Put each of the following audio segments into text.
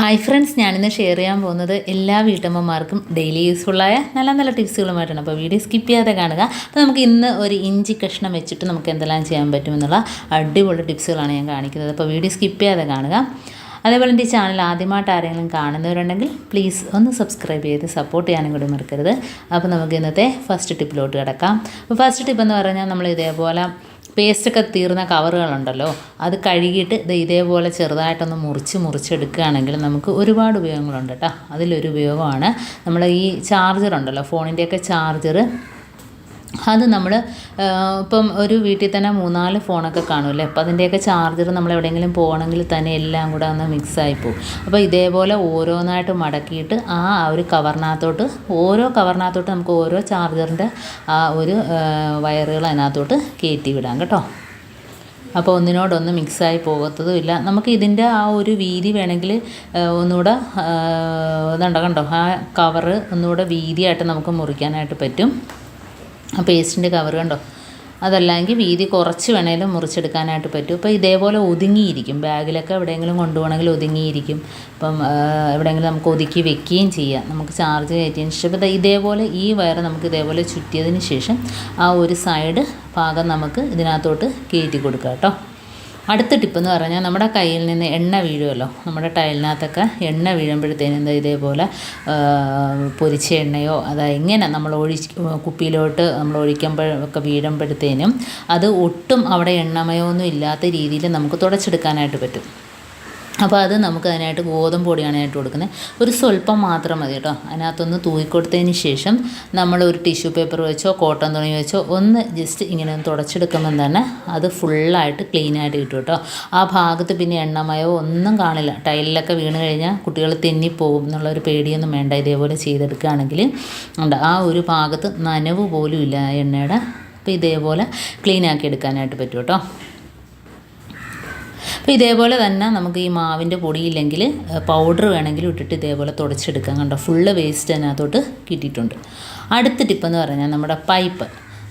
Hi friends ഞാനിന്ന് share ചെയ്യാൻ പോകുന്നത് എല്ലാ വീട്ടമ്മമാർക്കും ഡെയിലി യൂസ്ഫുള്ളായ നല്ല നല്ല ടിപ്സുകളുമായിട്ടാണ് അപ്പോൾ വീഡിയോ സ്കിപ്പ് ചെയ്യാതെ കാണുക. അപ്പോൾ നമുക്ക് ഇന്ന് ഒരു ഇഞ്ചി കഷ്ണം വെച്ചിട്ട് നമുക്ക് എന്തെല്ലാം ചെയ്യാൻ പറ്റുമെന്നുള്ള അടിപൊളി ടിപ്സുകളാണ് ഞാൻ കാണിക്കുന്നത്. അപ്പോൾ വീഡിയോ സ്കിപ്പ് ചെയ്യാതെ കാണുക. അതേപോലെ എന്റെ ചാനൽ ആദ്യമായിട്ട് ആരെങ്കിലും കാണുന്നവരുണ്ടെങ്കിൽ പ്ലീസ് ഒന്ന് സബ്സ്ക്രൈബ് ചെയ്ത് സപ്പോർട്ട് ചെയ്യാനും കൂടി മറക്കരുത്. അപ്പോൾ നമുക്ക് ഇന്നത്തെ ഫസ്റ്റ് ടിപ്പിലോട്ട് കിടക്കാം. അപ്പോൾ ഫസ്റ്റ് ടിപ്പ് എന്ന് പറഞ്ഞാൽ നമ്മൾ ഇതേപോലെ പേസ്റ്റൊക്കെ തീർന്ന കവറുകളുണ്ടല്ലോ അത് കഴുകിയിട്ട് ഇത് ഇതേപോലെ ചെറുതായിട്ടൊന്ന് മുറിച്ച് മുറിച്ചെടുക്കുകയാണെങ്കിൽ നമുക്ക് ഒരുപാട് ഉപയോഗങ്ങളുണ്ട് കേട്ടോ. അതിലൊരു ഉപയോഗമാണ്. നമ്മൾ ഈ ചാർജർ ഉണ്ടല്ലോ ഫോണിന്റെയൊക്കെ ചാർജർ അത് നമ്മൾ ഇപ്പം ഒരു വീട്ടിൽ തന്നെ മൂന്നാൽ ഫോണൊക്കെ കാണുമല്ലേ അപ്പോൾ അതിന്റെയൊക്കെ ചാർജർ നമ്മൾ എവിടെയെങ്കിലും പോകണമെങ്കിൽ തന്നെ എല്ലാം കൂടെ ഒന്ന് മിക്സായി പോകും അപ്പോൾ ഇതേപോലെ ഓരോന്നായിട്ട് മടക്കിയിട്ട് ആ ഒരു കവറിനകത്തോട്ട് ഓരോ കവറിനകത്തോട്ട് നമുക്ക് ഓരോ ചാർജറിന്റെ ആ ഒരു വയറുകൾ അതിനകത്തോട്ട് കയറ്റി വിടാം കേട്ടോ. അപ്പോൾ ഒന്നിനോടൊന്ന് മിക്സായി പോകത്തതും ഇല്ല. നമുക്ക് ഇതിന്റെ ആ ഒരു വീതി വേണമെങ്കിൽ ഒന്നുകൂടെ ഇതുണ്ടോ കണ്ടോ? ആ കവറ് ഒന്നുകൂടെ വീതിയായിട്ട് നമുക്ക് മുറിക്കാനായിട്ട് പറ്റും. ആ പേസ്റ്റിന്റെ കവർ കണ്ടോ? അതല്ലെങ്കിൽ വീതി കുറച്ച് വേണേലും മുറിച്ചെടുക്കാനായിട്ട് പറ്റും. അപ്പോൾ ഇതേപോലെ ഒതുങ്ങിയിരിക്കും. ബാഗിലൊക്കെ എവിടെയെങ്കിലും കൊണ്ടുപോകണമെങ്കിൽ ഒതുങ്ങിയിരിക്കും. ഇപ്പം എവിടെയെങ്കിലും നമുക്ക് ഒതുക്കി വെക്കുകയും ചെയ്യാം. നമുക്ക് ചാർജ് കയറ്റിയതിന് ശേഷം. ഇപ്പോൾ ഇതേപോലെ ഈ വയർ നമുക്ക് ഇതേപോലെ ചുറ്റിയതിന് ശേഷം ആ ഒരു സൈഡ് ഭാഗം നമുക്ക് ഇതിനകത്തോട്ട് കയറ്റി കൊടുക്കാം കേട്ടോ. അടുത്ത ടിപ്പ് എന്ന് പറഞ്ഞാൽ നമ്മുടെ കയ്യിൽ നിന്ന് എണ്ണ വീഴുമല്ലോ. നമ്മുടെ ടൈലിനകത്തൊക്കെ എണ്ണ വീഴുമ്പോഴത്തേനും എന്താ ഇതേപോലെ പൊരിച്ച എണ്ണയോ അതാ ഇങ്ങനെ നമ്മൾ ഒഴി കുപ്പിയിലോട്ട് നമ്മൾ ഒഴിക്കുമ്പോഴൊക്കെ വീഴുമ്പോഴത്തേനും അത് ഒട്ടും അവിടെ എണ്ണമയോ ഒന്നും ഇല്ലാത്ത രീതിയിൽ നമുക്ക് തുടച്ചെടുക്കാനായിട്ട് പറ്റും. അപ്പോൾ അത് നമുക്ക് അതിനായിട്ട് ഗോതമ്പ് പൊടിയാണ് അതിനായിട്ട് കൊടുക്കുന്നത്. ഒരു സ്വല്പം മാത്രം മതി കേട്ടോ. അതിനകത്തൊന്ന് തൂക്കിക്കൊടുത്തതിന് ശേഷം നമ്മൾ ഒരു ടിഷ്യൂ പേപ്പർ വെച്ചോ കോട്ടൺ തുണി വെച്ചോ ഒന്ന് ജസ്റ്റ് ഇങ്ങനെ ഒന്ന് തുടച്ചെടുക്കുമ്പം തന്നെ അത് ഫുള്ളായിട്ട് ക്ലീനായിട്ട് കിട്ടും കേട്ടോ. ആ ഭാഗത്ത് പിന്നെ എണ്ണമയോ ഒന്നും കാണില്ല. ടൈലിലൊക്കെ വീണ് കഴിഞ്ഞാൽ കുട്ടികൾ തെന്നിപ്പോകും എന്നുള്ളൊരു പേടിയൊന്നും വേണ്ട. ഇതേപോലെ ചെയ്തെടുക്കുകയാണെങ്കിൽ ഉണ്ട്. ആ ഒരു ഭാഗത്ത് നനവ് പോലും ഇല്ല എണ്ണയുടെ. അപ്പോൾ ഇതേപോലെ ക്ലീൻ ആക്കി എടുക്കാനായിട്ട് പറ്റും കേട്ടോ. അപ്പോൾ ഇതേപോലെ തന്നെ നമുക്ക് ഈ മാവിന്റെ പൊടിയില്ലെങ്കിൽ പൗഡർ വേണമെങ്കിലും ഇട്ടിട്ട് ഇതേപോലെ തുടച്ചെടുക്കാം. കണ്ടോ? ഫുള്ള് വേസ്റ്റ് അതിനകത്തോട്ട് കിട്ടിയിട്ടുണ്ട്. അടുത്ത ടിപ്പെന്ന് പറഞ്ഞാൽ നമ്മുടെ പൈപ്പ്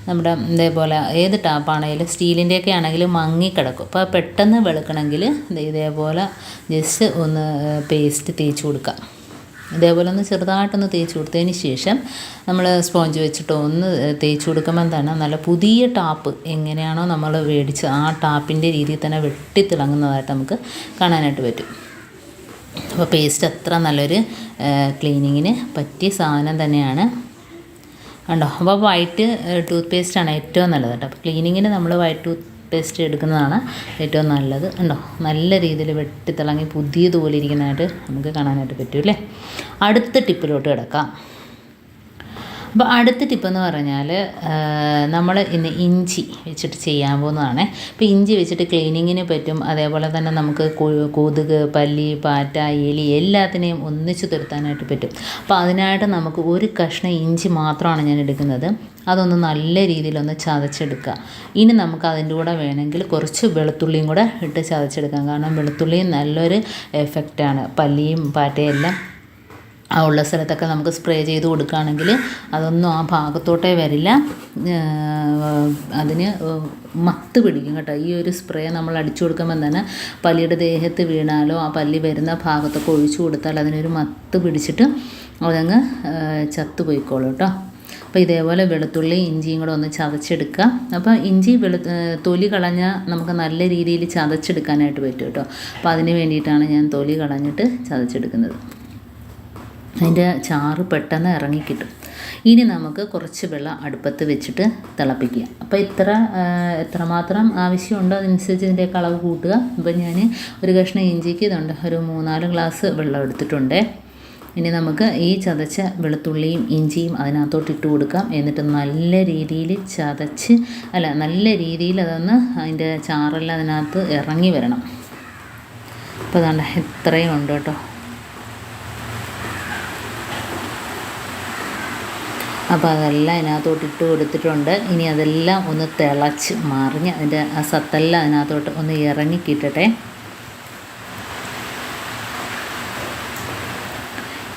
നമ്മുടെ ഇതേപോലെ ഏത് ടാപ്പാണെങ്കിലും സ്റ്റീലിന്റെയൊക്കെ ആണെങ്കിലും മങ്ങിക്കിടക്കും. അപ്പോൾ പെട്ടെന്ന് വെളുക്കണമെങ്കിൽ ഇതേപോലെ ജസ്റ്റ് ഒന്ന് പേസ്റ്റ് തേച്ച് കൊടുക്കാം. ഇതേപോലെ ഒന്ന് ചെറുതായിട്ടൊന്ന് തേച്ച് കൊടുത്തതിന് ശേഷം നമ്മൾ സ്പോഞ്ച് വെച്ചിട്ട് ഒന്ന് തേച്ച് കൊടുക്കുമ്പം തന്നെ നല്ല പുതിയ ടാപ്പ് എങ്ങനെയാണോ നമ്മൾ മേടിച്ച് ആ ടാപ്പിന്റെ രീതിയിൽ തന്നെ വെട്ടിത്തിളങ്ങുന്നതായിട്ട് നമുക്ക് കാണാനായിട്ട് പറ്റും. അപ്പോൾ പേസ്റ്റ് അത്ര നല്ലൊരു ക്ലീനിങ്ങിന് പറ്റിയ സാധനം തന്നെയാണ്. ഉണ്ടോ അപ്പോൾ വൈറ്റ് ടൂത്ത് പേസ്റ്റാണ് ഏറ്റവും നല്ലത് കേട്ടോ. അപ്പോൾ ക്ലീനിങ്ങിന് നമ്മൾ വൈറ്റ് ടൂത്ത് പേസ്റ്റ് എടുക്കുന്നതാണ് ഏറ്റവും നല്ലത്. ഉണ്ടോ നല്ല രീതിയിൽ വെട്ടിത്തിളങ്ങി പുതിയതുപോലെ ഇരിക്കുന്നതായിട്ട് നമുക്ക് കാണാനായിട്ട് പറ്റും അല്ലേ? അടുത്ത ടിപ്പിലോട്ട് കിടക്കാം. അപ്പോൾ അടുത്ത ടിപ്പെന്ന് പറഞ്ഞാൽ നമ്മൾ ഇന്ന് ഇഞ്ചി വെച്ചിട്ട് ചെയ്യാൻ പോകുന്നതാണ്. ഇപ്പോൾ ഇഞ്ചി വെച്ചിട്ട് ക്ലീനിങ്ങിന് പറ്റും. അതേപോലെ തന്നെ നമുക്ക് കൊതുക് പല്ലി പാറ്റ എലി എല്ലാത്തിനെയും ഒന്നിച്ച് തുരത്താനായിട്ട് പറ്റും. അപ്പോൾ അതിനായിട്ട് നമുക്ക് ഒരു കഷ്ണം ഇഞ്ചി മാത്രമാണ് ഞാൻ എടുക്കുന്നത്. അതൊന്ന് നല്ല രീതിയിലൊന്ന് ചതച്ചെടുക്കുക. ഇനി നമുക്ക് അതിന്റെ കൂടെ വേണമെങ്കിൽ കുറച്ച് വെളുത്തുള്ളിയും കൂടെ ഇട്ട് ചതച്ചെടുക്കാം. കാരണം വെളുത്തുള്ളിയും നല്ലൊരു എഫക്റ്റാണ് പല്ലിയും പാറ്റയും എല്ലാം ആ ഉള്ള സ്ഥലത്തൊക്കെ നമുക്ക് സ്പ്രേ ചെയ്ത് കൊടുക്കുകയാണെങ്കിൽ അതൊന്നും ആ ഭാഗത്തോട്ടേ വരില്ല. അതിന് മത്ത് പിടിക്കും കേട്ടോ. ഈ ഒരു സ്പ്രേ നമ്മൾ അടിച്ചു കൊടുക്കുമ്പോൾ തന്നെ പല്ലിയുടെ ദേഹത്ത് വീണാലോ ആ പല്ലി വരുന്ന ഭാഗത്തൊക്കെ ഒഴിച്ചു കൊടുത്താൽ അതിനൊരു മത്ത് പിടിച്ചിട്ട് അതങ്ങ് ചത്തു പോയിക്കോളൂ കേട്ടോ. അപ്പോൾ ഇതേപോലെ വെളുത്തുള്ളി ഇഞ്ചിയും കൂടെ ഒന്ന് ചതച്ചെടുക്കുക. അപ്പോൾ ഇഞ്ചി വെളു തൊലി കളഞ്ഞാൽ നമുക്ക് നല്ല രീതിയിൽ ചതച്ചെടുക്കാനായിട്ട് പറ്റും കേട്ടോ. അപ്പോൾ അതിന് വേണ്ടിയിട്ടാണ് ഞാൻ തൊലി കളഞ്ഞിട്ട് ചതച്ചെടുക്കുന്നത്. അതിന്റെ ചാറ് പെട്ടെന്ന് ഇറങ്ങിക്കിട്ടും. ഇനി നമുക്ക് കുറച്ച് വെള്ളം അടുപ്പത്ത് വെച്ചിട്ട് തിളപ്പിക്കുക. അപ്പോൾ ഇത്ര എത്രമാത്രം ആവശ്യമുണ്ടോ അതനുസരിച്ച് ഇതിന്റെ അളവ് കൂട്ടുക. അപ്പോൾ ഞാൻ ഒരു കഷ്ണം ഇഞ്ചിക്ക് ഇതുണ്ട് ഒരു മൂന്നാൽ ഗ്ലാസ് വെള്ളം എടുത്തിട്ടുണ്ട്. ഇനി നമുക്ക് ഈ ചതച്ച വെളുത്തുള്ളിയും ഇഞ്ചിയും അതിനകത്തോട്ട് ഇട്ട് കൊടുക്കാം. എന്നിട്ട് നല്ല രീതിയിൽ ചതച്ച് അല്ല നല്ല രീതിയിൽ അതൊന്ന് അതിന്റെ ചാറെല്ലാം അതിനകത്ത് ഇറങ്ങി വരണം. അപ്പോൾ അതാണ്ട് ഇത്രയും ഉണ്ട് കേട്ടോ. അപ്പോൾ അതെല്ലാം അതിനകത്തോട്ട് ഇട്ട് കൊടുത്തിട്ടുണ്ട്. ഇനി അതെല്ലാം ഒന്ന് തിളച്ച് മറിഞ്ഞ് അതിന്റെ ആ സത്തെല്ലാം അതിനകത്തോട്ട് ഒന്ന് ഇറങ്ങി കിട്ടട്ടെ.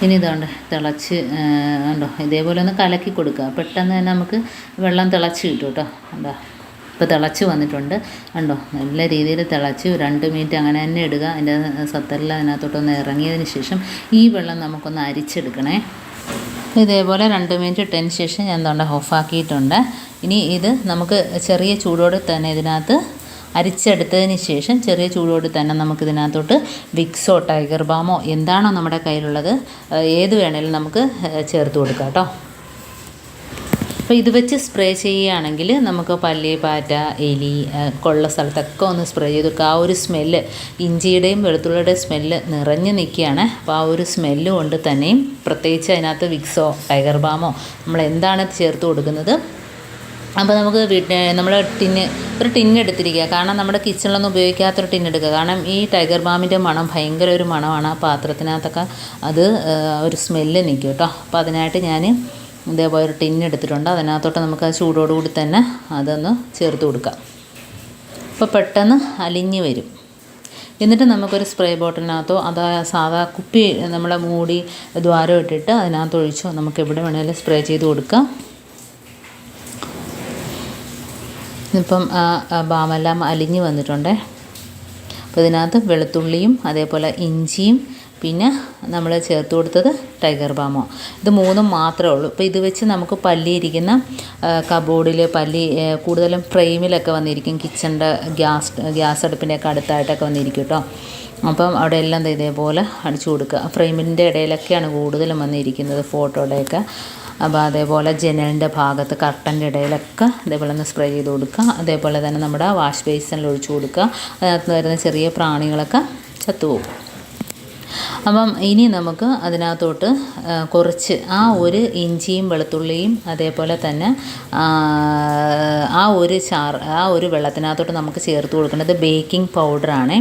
ഇനി ഇതുകൊണ്ട് തിളച്ച് ഉണ്ടോ ഇതേപോലെ ഒന്ന് കലക്കി കൊടുക്കുക. പെട്ടെന്ന് തന്നെ നമുക്ക് വെള്ളം തിളച്ച് കിട്ടും കേട്ടോ. എന്താ ഇപ്പോൾ തിളച്ച് വന്നിട്ടുണ്ട്. ഉണ്ടോ നല്ല രീതിയിൽ തിളച്ച് രണ്ട് മിനിറ്റ് അങ്ങനെ തന്നെ ഇടുക. അതിന്റെ സത്തെല്ലാം അതിനകത്തോട്ടൊന്ന് ഇറങ്ങിയതിന് ശേഷം ഈ വെള്ളം നമുക്കൊന്ന് അരിച്ചെടുക്കണേ. ഇതേപോലെ രണ്ട് മിനിറ്റ് ഇട്ടതിന് ശേഷം ഞാൻ തോണ്ട ഓഫാക്കിയിട്ടുണ്ട്. ഇനി ഇത് നമുക്ക് ചെറിയ ചൂടോടെ തന്നെ ഇതിനകത്ത് അരിച്ചെടുത്തതിന് ശേഷം ചെറിയ ചൂടോടെ തന്നെ നമുക്കിതിനകത്തോട്ട് വിക്സോ ടൈഗർ ബാമോ എന്താണോ നമ്മുടെ കയ്യിലുള്ളത് ഏത് വേണേലും നമുക്ക് ചേർത്ത് കൊടുക്കാം കേട്ടോ. അപ്പോൾ ഇത് വെച്ച് സ്പ്രേ ചെയ്യുകയാണെങ്കിൽ നമുക്ക് പല്ലി പാറ്റ എലി കൊള്ള സ്ഥലത്തൊക്കെ ഒന്ന് സ്പ്രേ ചെയ്ത് കൊടുക്കുക ആ ഒരു സ്മെല്ല് ഇഞ്ചിയുടെയും വെളുത്തുള്ളിയുടെയും സ്മെല്ല് നിറഞ്ഞു നിൽക്കുകയാണ്. അപ്പോൾ ആ ഒരു സ്മെല്ല് കൊണ്ട് തന്നെയും പ്രത്യേകിച്ച് അതിനകത്ത് വിക്സോ ടൈഗർ ബാമോ നമ്മൾ എന്താണ് ചേർത്ത് കൊടുക്കുന്നത്? അപ്പോൾ നമുക്ക് നമ്മൾ ടിന്ന് ഒരു ടിന്ന് എടുത്തിരിക്കുക. കാരണം നമ്മുടെ കിച്ചണിലൊന്നും ഉപയോഗിക്കാത്തൊരു ടിന്ന് എടുക്കുക. കാരണം ഈ ടൈഗർ ബാമിന്റെ മണം ഭയങ്കര ഒരു മണമാണ്. ആ പാത്രത്തിനകത്തൊക്കെ അത് ഒരു സ്മെല്ല് നിൽക്കും കേട്ടോ. അപ്പോൾ അതിനായിട്ട് ഞാൻ ഇതേപോലെ ഒരു ടിന്ന് എടുത്തിട്ടുണ്ട്. അതിനകത്തോട്ട് നമുക്ക് ആ ചൂടോടുകൂടി തന്നെ അതൊന്ന് ചേർത്ത് കൊടുക്കാം. അപ്പോൾ പെട്ടെന്ന് അലിഞ്ഞ് വരും. എന്നിട്ട് നമുക്കൊരു സ്പ്രേ ബോട്ടിലിനകത്തോ അതോ സാധാ കുപ്പി നമ്മളെ മൂടി ദ്വാരം ഇട്ടിട്ട് അതിനകത്ത് ഒഴിച്ചോ നമുക്ക് എവിടെ വേണമെങ്കിലും സ്പ്രേ ചെയ്ത് കൊടുക്കാം. ഇപ്പം ബാമെല്ലാം അലിഞ്ഞ് വന്നിട്ടുണ്ട്. അപ്പോൾ ഇതിനകത്ത് വെളുത്തുള്ളിയും അതേപോലെ ഇഞ്ചിയും പിന്നെ നമ്മൾ ചേർത്ത് കൊടുത്തത് ടൈഗർ ബാമോ. ഇത് മൂന്നും മാത്രമേ ഉള്ളൂ. അപ്പോൾ ഇത് വെച്ച് നമുക്ക് പല്ലിയിരിക്കുന്ന കബോർഡിൽ പല്ലി കൂടുതലും ഫ്രെയിമിലൊക്കെ വന്നിരിക്കും. കിച്ചണിന്റെ ഗ്യാസ് ഗ്യാസ് അടുപ്പിന്റെയൊക്കെ അടുത്തായിട്ടൊക്കെ വന്നിരിക്കും കേട്ടോ അപ്പം അവിടെ എല്ലാം ഇതേപോലെ അടിച്ചു കൊടുക്കുക. ഫ്രെയിമിന്റെ ഇടയിലൊക്കെയാണ് കൂടുതലും വന്നിരിക്കുന്നത് ഫോട്ടോയുടെയൊക്കെ. അപ്പോൾ അതേപോലെ ജനലിന്റെ ഭാഗത്ത് കർട്ടന്റെ ഇടയിലൊക്കെ അതേപോലെ ഒന്ന് സ്പ്രേ ചെയ്ത് കൊടുക്കുക. അതേപോലെ തന്നെ നമ്മുടെ വാഷ് ബേസിനിൽ ഒഴിച്ചു കൊടുക്കുക. അതിനകത്ത് വരുന്ന ചെറിയ പ്രാണികളൊക്കെ ചത്തുപോകും അപ്പം ഇനി നമുക്ക് അതിനകത്തോട്ട് കുറച്ച് ആ ഒരു ഇഞ്ചിയും വെളുത്തുള്ളിയും അതേപോലെ തന്നെ ആ ഒരു ചാർ ആ ഒരു വെള്ളത്തിനകത്തോട്ട് നമുക്ക് ചേർത്ത് കൊടുക്കേണ്ടത് ബേക്കിംഗ് പൗഡറാണേ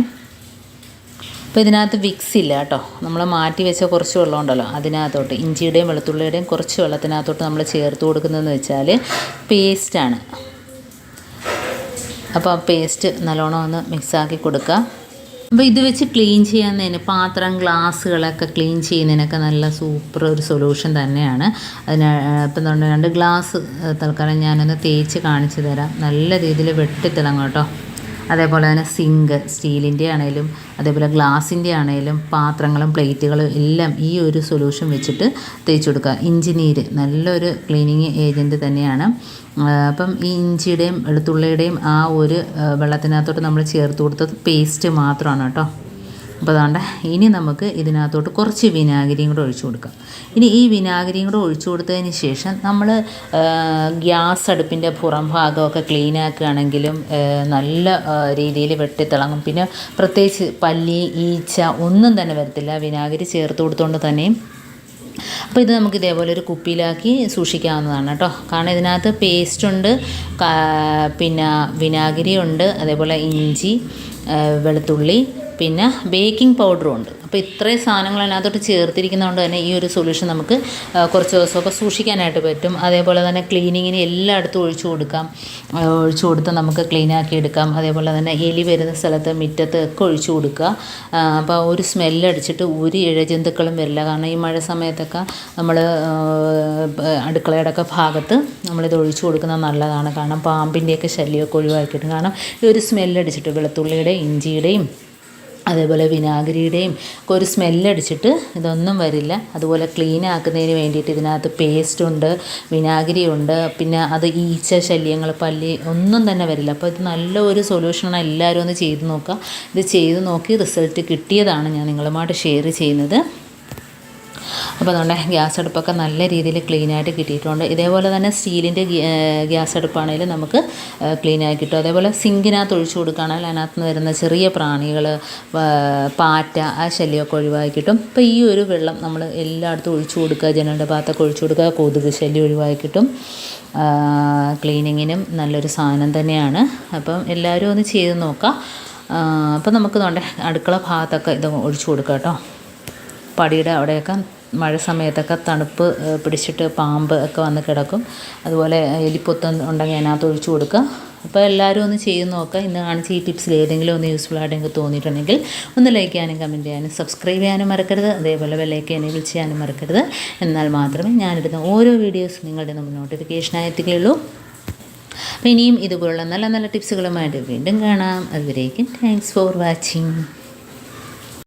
അപ്പോൾ ഇതിനകത്ത് വിക്സ് ഇല്ല കേട്ടോ. നമ്മൾ മാറ്റി വെച്ച കുറച്ച് വെള്ളമുണ്ടല്ലോ അതിനകത്തോട്ട്. ഇഞ്ചിയുടെയും വെളുത്തുള്ളിയുടെയും കുറച്ച് വെള്ളത്തിനകത്തോട്ട് നമ്മൾ ചേർത്ത് കൊടുക്കുന്നതെന്ന് വെച്ചാൽ പേസ്റ്റാണ് അപ്പോൾ ആ പേസ്റ്റ് നല്ലോണം ഒന്ന് മിക്സാക്കി കൊടുക്കുക. അപ്പോൾ ഇത് വെച്ച് ക്ലീൻ ചെയ്യുന്നതിന് പാത്രം ഗ്ലാസ്സുകളൊക്കെ ക്ലീൻ ചെയ്യുന്നതിനൊക്കെ നല്ല സൂപ്പർ ഒരു സൊല്യൂഷൻ തന്നെയാണ്. അതിന് ഇപ്പം രണ്ട് ഗ്ലാസ് തൽക്കാലം ഞാനൊന്ന് തേച്ച് കാണിച്ചു തരാം. നല്ല രീതിയിൽ വെട്ടിത്തിളങ്ങും കേട്ടോ. അതേപോലെ തന്നെ സിങ്ക് സ്റ്റീലിന്റെ ആണെങ്കിലും അതേപോലെ ഗ്ലാസിന്റെ ആണെങ്കിലും പാത്രങ്ങളും പ്ലേറ്റുകളും എല്ലാം ഈ ഒരു സൊല്യൂഷൻ വെച്ചിട്ട് തേച്ച് കൊടുക്കുക. ഇഞ്ചി നീര് നല്ലൊരു ക്ലീനിങ് ഏജന്റ് തന്നെയാണ്. അപ്പം ഈ ഇഞ്ചിയുടെയും വെളുത്തുള്ളിയുടെയും ആ ഒരു വെള്ളത്തിനകത്തോട്ട് നമ്മൾ ചേർത്ത് കൊടുത്തത് പേസ്റ്റ് മാത്രമാണ് കേട്ടോ. അപ്പോൾ അതുകൊണ്ട് ഇനി നമുക്ക് ഇതിനകത്തോട്ട് കുറച്ച് വിനാഗിരിയും കൂടെ ഒഴിച്ചു കൊടുക്കാം. ഇനി ഈ വിനാഗിരിയും കൂടെ ഒഴിച്ചു കൊടുത്തതിന് ശേഷം നമ്മൾ ഗ്യാസ് അടുപ്പിന്റെ പുറം ഭാഗമൊക്കെ ക്ലീൻ ആക്കുകയാണെങ്കിലും നല്ല രീതിയിൽ വെട്ടിത്തിളങ്ങും പിന്നെ പ്രത്യേകിച്ച് പല്ലി ഈച്ച ഒന്നും തന്നെ വരത്തില്ല. വിനാഗിരി ചേർത്ത് കൊടുത്തുകൊണ്ട് തന്നെയും. അപ്പോൾ ഇത് നമുക്ക് ഇതേപോലെ ഒരു കുപ്പിയിലാക്കി സൂക്ഷിക്കാവുന്നതാണ് കേട്ടോ. കാരണം ഇതിനകത്ത് പേസ്റ്റ് ഉണ്ട് പിന്നെ വിനാഗിരി ഉണ്ട് അതേപോലെ ഇഞ്ചി വെളുത്തുള്ളി പിന്നെ ബേക്കിംഗ് പൗഡറും ഉണ്ട്. അപ്പോൾ ഇത്രയും സാധനങ്ങൾ അതിനകത്തോട്ട് ചേർത്തിരിക്കുന്നതുകൊണ്ട് തന്നെ ഈ ഒരു സൊല്യൂഷൻ നമുക്ക് കുറച്ച് ദിവസമൊക്കെ സൂക്ഷിക്കാനായിട്ട് പറ്റും. അതേപോലെ തന്നെ ക്ലീനിങ്ങിന് എല്ലായിടത്തും ഒഴിച്ചു കൊടുക്കാം. ഒഴിച്ചു കൊടുത്ത് നമുക്ക് ക്ലീനാക്കി എടുക്കാം. അതേപോലെ തന്നെ എലി വരുന്ന സ്ഥലത്ത് മുറ്റത്ത് ഒക്കെ ഒഴിച്ചു കൊടുക്കുക. അപ്പോൾ ഒരു സ്മെല്ലടിച്ചിട്ട് ഒരു ഇഴജന്തുക്കളും വരില്ല. കാരണം ഈ മഴ സമയത്തൊക്കെ നമ്മൾ അടുക്കളയുടെ ഒക്കെ ഭാഗത്ത് നമ്മളിത് ഒഴിച്ചു കൊടുക്കുന്നത് നല്ലതാണ്. കാരണം പാമ്പിന്റെയൊക്കെ ശല്യമൊക്കെ ഒഴിവാക്കിയിട്ട് കാരണം ഈ ഒരു സ്മെല്ലടിച്ചിട്ട് വെളുത്തുള്ളിയുടെയും ഇഞ്ചിയുടെയും അതേപോലെ വിനാഗിരിയുടെയും ഒക്കെ ഒരു സ്മെല്ലടിച്ചിട്ട് ഇതൊന്നും വരില്ല. അതുപോലെ ക്ലീൻ ആക്കുന്നതിന് വേണ്ടിയിട്ട് ഇതിനകത്ത് പേസ്റ്റ് ഉണ്ട് വിനാഗിരി ഉണ്ട് പിന്നെ അത് ഈച്ച ശല്യങ്ങൾ പല്ലി ഒന്നും തന്നെ വരില്ല. അപ്പോൾ ഇത് നല്ല ഒരു സൊല്യൂഷനാണ് എല്ലാവരും ഒന്ന് ചെയ്ത് നോക്കുക. ഇത് ചെയ്ത് നോക്കി റിസൾട്ട് കിട്ടിയതാണ് ഞാൻ നിങ്ങളുമായിട്ട് ഷെയർ ചെയ്യുന്നത്. അപ്പോൾ അതുകൊണ്ട് ഗ്യാസ് അടുപ്പൊക്കെ നല്ല രീതിയിൽ ക്ലീനായിട്ട് കിട്ടിയിട്ടുണ്ട്. ഇതേപോലെ തന്നെ സ്റ്റീലിന്റെ ഗ്യാസ് അടുപ്പാണെങ്കിലും നമുക്ക് ക്ലീനായി കിട്ടും. അതേപോലെ സിങ്കിനകത്ത് ഒഴിച്ചു കൊടുക്കുകയാണെങ്കിൽ അതിനകത്ത് നിന്ന് വരുന്ന ചെറിയ പ്രാണികൾ പാറ്റ ആ ശല്യമൊക്കെ ഒഴിവാക്കി കിട്ടും. അപ്പോൾ ഈ ഒരു വെള്ളം നമ്മൾ എല്ലായിടത്തും ഒഴിച്ചു കൊടുക്കുക ജനലിന്റെ ഭാഗത്തൊക്കെ ഒഴിച്ചു കൊടുക്കുക കൊതുക് ശല്യം ഒഴിവാക്കി കിട്ടും. ക്ലീനിങ്ങിനും നല്ലൊരു സാധനം തന്നെയാണ്. അപ്പം എല്ലാവരും ഒന്ന് ചെയ്ത് നോക്കാം. അപ്പം നമുക്ക് നോണ്ടേ അടുക്കള ഭാഗത്തൊക്കെ ഇത് ഒഴിച്ചു കൊടുക്കാം കേട്ടോ. പടിയുടെ അവിടെയൊക്കെ മഴ സമയത്തൊക്കെ തണുപ്പ് പിടിച്ചിട്ട് പാമ്പ് ഒക്കെ വന്ന് കിടക്കും. അതുപോലെ എലിപ്പൊത്ത് ഉണ്ടെങ്കിൽ അതിനകത്ത് ഒഴിച്ചു കൊടുക്കുക. അപ്പോൾ എല്ലാവരും ഒന്ന് ചെയ്ത് നോക്കുക. ഇന്ന് കാണിച്ച ഈ ടിപ്സിൽ ഏതെങ്കിലും ഒന്ന് യൂസ്ഫുൾ ആയിട്ട് നിങ്ങൾക്ക് തോന്നിയിട്ടുണ്ടെങ്കിൽ ഒന്ന് ലൈക്ക് ചെയ്യാനും കമന്റ് ചെയ്യാനും സബ്സ്ക്രൈബ് ചെയ്യാനും മറക്കരുത്. അതേപോലെ ബെല്ലൈക്ക് എനേബിൾ ചെയ്യാനും മറക്കരുത്. എന്നാൽ മാത്രമേ ഞാനിടുന്ന ഓരോ വീഡിയോസ് നിങ്ങളുടെ നമ്മൾ നോട്ടിഫിക്കേഷനായി എത്തുകയുള്ളൂ. അപ്പോൾ ഇനിയും ഇതുപോലുള്ള നല്ല നല്ല ടിപ്സുകളുമായിട്ട് വീണ്ടും കാണാം. അതുവരേക്കും താങ്ക്സ് ഫോർ വാച്ചിങ്